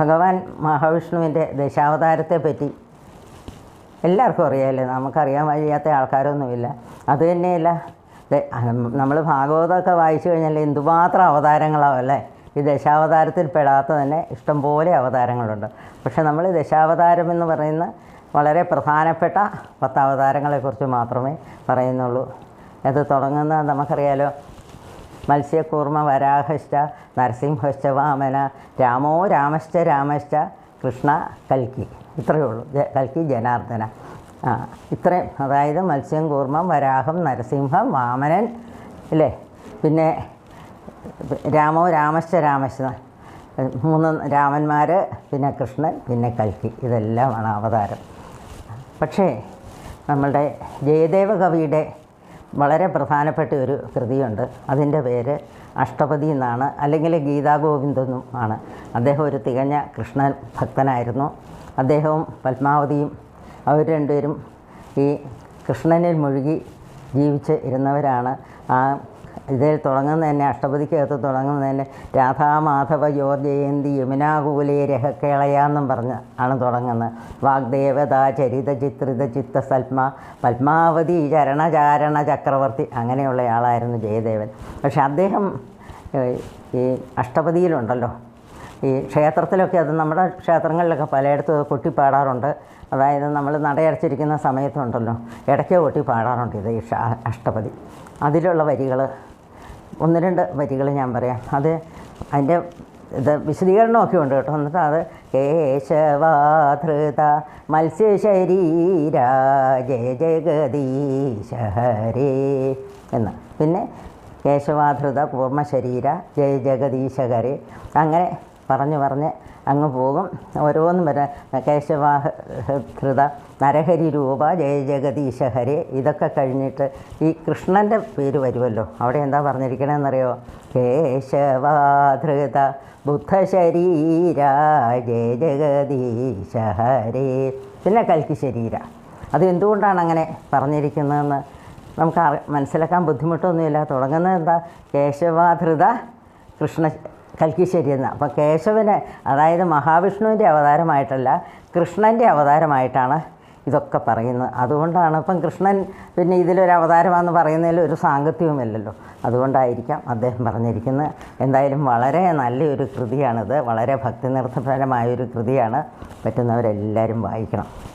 ഭഗവാൻ മഹാവിഷ്ണുവിന്റെ ദശാവതാരത്തെ പറ്റി എല്ലാവർക്കും അറിയാമല്ലേ? നമുക്കറിയാൻ വയ്യാത്ത ആൾക്കാരൊന്നുമില്ല. അത് തന്നെയല്ല നമ്മൾ ഭാഗവതമൊക്കെ വായിച്ചു കഴിഞ്ഞാൽ എന്തുമാത്രം അവതാരങ്ങളാവല്ലേ ഈ ദശാവതാരത്തിൽ പെടാത്ത തന്നെ ഇഷ്ടംപോലെ അവതാരങ്ങളുണ്ട്. പക്ഷേ നമ്മൾ ദശാവതാരം എന്ന് പറയുന്ന വളരെ പ്രധാനപ്പെട്ട പത്ത് അവതാരങ്ങളെക്കുറിച്ച് മാത്രമേ പറയുന്നുള്ളൂ. അത് തുടങ്ങുന്ന നമുക്കറിയാലോ മത്സ്യകൂർമ്മ വരാഹശ്ച നരസിംഹശ്ച വാമന രാമോ രാമശ്ച രാമശ്ച കൃഷ്ണ കൽക്കി. ഇത്രയേ ഉള്ളൂ. കൽക്കി ജനാർദ്ദന. ആ ഇത്രയും. അതായത് മത്സ്യം കൂർമ്മം വരാഹം നരസിംഹം വാമനൻ ഇല്ലേ? പിന്നെ രാമോ രാമശ്ച രാമശ്ച. മൂന്ന് രാമന്മാർ പിന്നെ കൃഷ്ണൻ പിന്നെ കൽക്കി. ഇതെല്ലാമാണ് അവതാരം. പക്ഷേ നമ്മളുടെ ജയദേവ കവിയുടെ വളരെ പ്രധാനപ്പെട്ട ഒരു കൃതിയുണ്ട്. അതിന്റെ പേര് അഷ്ടപതി എന്നാണ്. അല്ലെങ്കിൽ ഗീതാഗോവിന്ദെന്നും ആണ്. അദ്ദേഹം ഒരു തികഞ്ഞ കൃഷ്ണൻ ഭക്തനായിരുന്നു. അദ്ദേഹവും പത്മാവതിയും അവർ രണ്ടുപേരും ഈ കൃഷ്ണനിൽ മുഴുകി ജീവിച്ച് ഇരുന്നവരാണ്. ആ ഇതിൽ തുടങ്ങുന്ന തന്നെ അഷ്ടപതിക്കകത്ത് തുടങ്ങുന്ന തന്നെ രാധാമാധവ മാധവ ജയന്തി യമുനാകൂലേ രഹക്കേളയാന്നും പറഞ്ഞ് ആണ് തുടങ്ങുന്നത്. വാഗ്ദേവത ചരിത ചിത്രിത ചിത്ത സൽമ പത്മാവതി ചരണചാരണ ചക്രവർത്തി അങ്ങനെയുള്ള ആളായിരുന്നു ജയദേവൻ. പക്ഷെ അദ്ദേഹം ഈ അഷ്ടപതിയിലുണ്ടല്ലോ. ഈ ക്ഷേത്രത്തിലൊക്കെ അത് നമ്മുടെ ക്ഷേത്രങ്ങളിലൊക്കെ പലയിടത്തും കൊട്ടിപ്പാടാറുണ്ട്. അതായത് നമ്മൾ നടയടച്ചിരിക്കുന്ന സമയത്തുണ്ടല്ലോ ഇടയ്ക്ക് കൂട്ടി പാടാറുണ്ട് ഇത് ഈ അഷ്ടപതി. അതിലുള്ള വരികൾ ഒന്ന് രണ്ട് വരികൾ ഞാൻ പറയാം. അത് അതിന്റെ ഇത് വിശദീകരണമൊക്കെ ഉണ്ട് കേട്ടോ. എന്നിട്ട് അത് കേശവാധൃത മത്സ്യശരീര ജയ ജഗദീശ ഹരേ എന്ന്. പിന്നെ കേശവാധൃത കൂർമ്മശരീര ജയ ജഗദീശകരെ അങ്ങനെ പറഞ്ഞു പറഞ്ഞ് അങ്ങ് പോകും. ഓരോന്നും വരെ. കേശവാഹൃത നരഹരി രൂപ ജയ ജഗദീശ ഹരി ഇതൊക്കെ കഴിഞ്ഞിട്ട് ഈ കൃഷ്ണന്റെ പേര് വരുമല്ലോ. അവിടെ എന്താ പറഞ്ഞിരിക്കണമെന്നറിയോ കേശവാധൃത ബുദ്ധശരീര ജയ ജഗദീശ ഹരി. പിന്നെ കൽക്കി ശരീര അത് എന്തുകൊണ്ടാണ് അങ്ങനെ പറഞ്ഞിരിക്കുന്നതെന്ന് നമുക്ക് മനസ്സിലാക്കാൻ ബുദ്ധിമുട്ടൊന്നുമില്ല. തുടങ്ങുന്നത് എന്താ? കേശവാധൃത കൃഷ്ണ കൽക്കിശ്ശേരി എന്ന. അപ്പോൾ കേശവനെ അതായത് മഹാവിഷ്ണുവിന്റെ അവതാരമായിട്ടല്ല കൃഷ്ണന്റെ അവതാരമായിട്ടാണ് ഇതൊക്കെ പറയുന്നത്. അതുകൊണ്ടാണ് ഇപ്പം കൃഷ്ണൻ പിന്നെ ഇതിലൊരു അവതാരമാണെന്ന് പറയുന്നതിൽ ഒരു സാങ്കത്യവുമില്ലല്ലോ. അതുകൊണ്ടായിരിക്കാം അദ്ദേഹം പറഞ്ഞിരിക്കുന്നത്. എന്തായാലും വളരെ നല്ലൊരു കൃതിയാണിത്. വളരെ ഭക്തിനിർഭരമായ ഒരു കൃതിയാണ്. പറ്റുന്നവരെല്ലാവരും വായിക്കണം.